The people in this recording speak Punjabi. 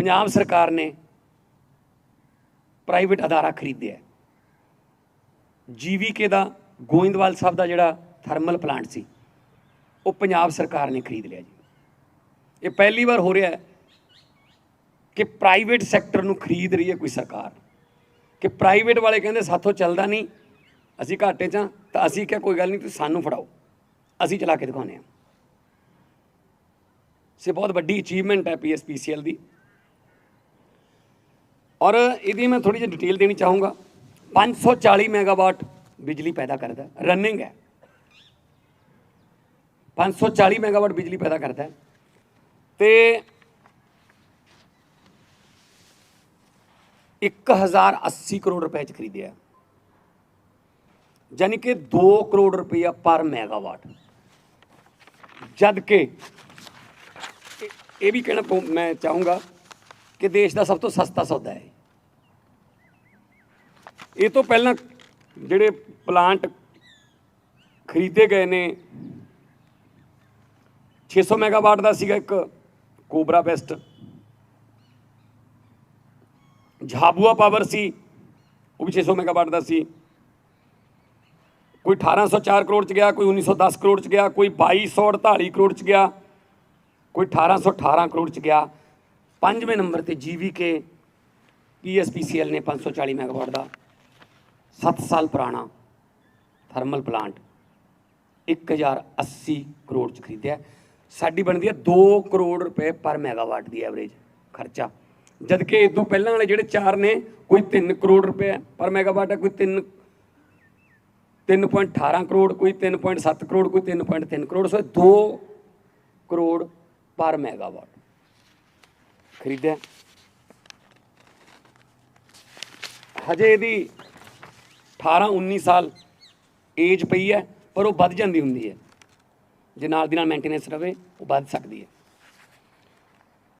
ਪੰਜਾਬ ਸਰਕਾਰ ਨੇ ਪ੍ਰਾਈਵੇਟ ਅਦਾਰਾ ਖਰੀਦਿਆ ਹੈ। ਜੀਵੀਕੇ ਦਾ, ਗੋਇੰਦਵਾਲ ਸਾਹਿਬ ਦਾ ਜਿਹੜਾ ਥਰਮਲ ਪਲਾਂਟ ਸੀ, ਉਹ ਪੰਜਾਬ ਸਰਕਾਰ ਨੇ ਖਰੀਦ ਲਿਆ ਜੀ। ਇਹ ਪਹਿਲੀ ਵਾਰ ਹੋ ਰਿਹਾ ਹੈ ਕਿ ਪ੍ਰਾਈਵੇਟ ਸੈਕਟਰ ਨੂੰ ਖਰੀਦ ਰਹੀ ਹੈ ਕੋਈ ਸਰਕਾਰ। ਕਿ ਪ੍ਰਾਈਵੇਟ ਵਾਲੇ ਕਹਿੰਦੇ, ਸਾਥੋਂ ਚੱਲਦਾ ਨਹੀਂ, ਅਸੀਂ ਘਾਟੇ 'ਚ ਹਾਂ, ਤਾਂ ਅਸੀਂ ਕਿਹਾ, ਕੋਈ ਗੱਲ ਨਹੀਂ, ਤੁਸੀਂ ਸਾਨੂੰ ਫੜਾਓ, ਅਸੀਂ ਚਲਾ ਕੇ ਦਿਖਾਉਂਦੇ ਹਾਂ। ਸੇ ਬਹੁਤ ਵੱਡੀ ਅਚੀਵਮੈਂਟ ਹੈ ਪੀਐਸਪੀਸੀਐਲ ਦੀ। ਔਰ ਇਹਦੀ ਮੈਂ ਥੋੜੀ ਜਿਹੀ ਡਿਟੇਲ ਦੇਣੀ ਚਾਹੂੰਗਾ। 540 ਮੈਗਾਵਾਟ ਬਿਜਲੀ ਪੈਦਾ ਕਰਦਾ ਰਨਿੰਗ ਹੈ। 540 ਮੈਗਾਵਾਟ ਬਿਜਲੀ ਪੈਦਾ ਕਰਦਾ ਹੈ। ਤੇ 1080 ਕਰੋੜ ਰੁਪਏ ਚ ਖਰੀਦਿਆ ਯਾਨੀ ਕਿ 2 ਕਰੋੜ ਰੁਪਇਆ ਪਰ ਮੈਗਾਵਾਟ ਜਦ ਕਿ ਇਹ- ਇਹ ਵੀ ਕਹਿਣਾ ਪਊ- ਮੈਂ ਚਾਹੂੰਗਾ ਕਿ ਦੇਸ਼ ਦਾ ਸਭ ਤੋਂ ਸਸਤਾ ਸੌਦਾ ਹੈ। ਇਹ ਤੋਂ ਪਹਿਲਾਂ ਜਿਹੜੇ ਪਲਾਂਟ ਖਰੀਦੇ ਗਏ ਨੇ 600 ਮੈਗਾਵਾਟ ਦਾ ਸੀਗਾ ਇੱਕ ਕੋਬਰਾ ਬੈਸਟ। ਝਾਬੂਆ ਪਾਵਰ ਸੀ, ਉਹ ਵੀ 600 ਮੈਗਾਵਾਟ ਦਾ ਸੀ। ਕੋਈ 1804 ਕਰੋੜ ਚ ਗਿਆ, ਕੋਈ 1910 ਕਰੋੜ ਚ ਗਿਆ, ਕੋਈ 2248 ਕਰੋੜ ਚ ਗਿਆ, ਕੋਈ 1818 ਕਰੋੜ ਚ ਗਿਆ। ਪੰਜਵੇਂ ਨੰਬਰ ਤੇ ਜੀਵੀਕੇ ਪੀਐਸਪੀਸੀਐਲ ਨੇ 540 ਮੈਗਾਵਾਟ ਦਾ। 7 ਸਾਲ ਪੁਰਾਣਾ ਥਰਮਲ ਪਲਾਂਟ 1080 ਕਰੋੜ ਚ ਖਰੀਦਿਆ। ਸਾਡੀ ਬਣਦੀ ਹੈ 2 ਕਰੋੜ ਰੁਪਏ ਪਰ ਮੈਗਾਵਾਟ ਦੀ ਐਵਰੇਜ ਖਰਚਾ। ਜਦ ਕਿ ਤੋਂ ਪਹਿਲਾਂ ਵਾਲੇ ਜਿਹੜੇ ਚਾਰ ਨੇ, ਕੋਈ 3 ਕਰੋੜ ਰੁਪਏ ਪਰ ਮੈਗਾਵਾਟ ਹੈ ਕੋਈ 3 3.18 ਕਰੋੜ, ਕੋਈ 3.7 ਕਰੋੜ, ਕੋਈ 3.3 ਕਰੋੜ, ਸੋ 2 ਕਰੋੜ ਪਰ ਮੈਗਾਵਾਟ ਖਰੀਦਿਆ। ਹਜੇ ਇਹਦੀ 18 19 ਸਾਲ ਏਜ ਪਈ ਹੈ, ਪਰ ਉਹ ਵੱਧ ਜਾਂਦੀ ਹੁੰਦੀ ਹੈ। ਜੇ ਨਾਲ ਦੀ ਨਾਲ ਮੇਨਟੇਨੈਂਸ ਰਵੇ, ਉਹ ਵੱਧ ਸਕਦੀ ਹੈ।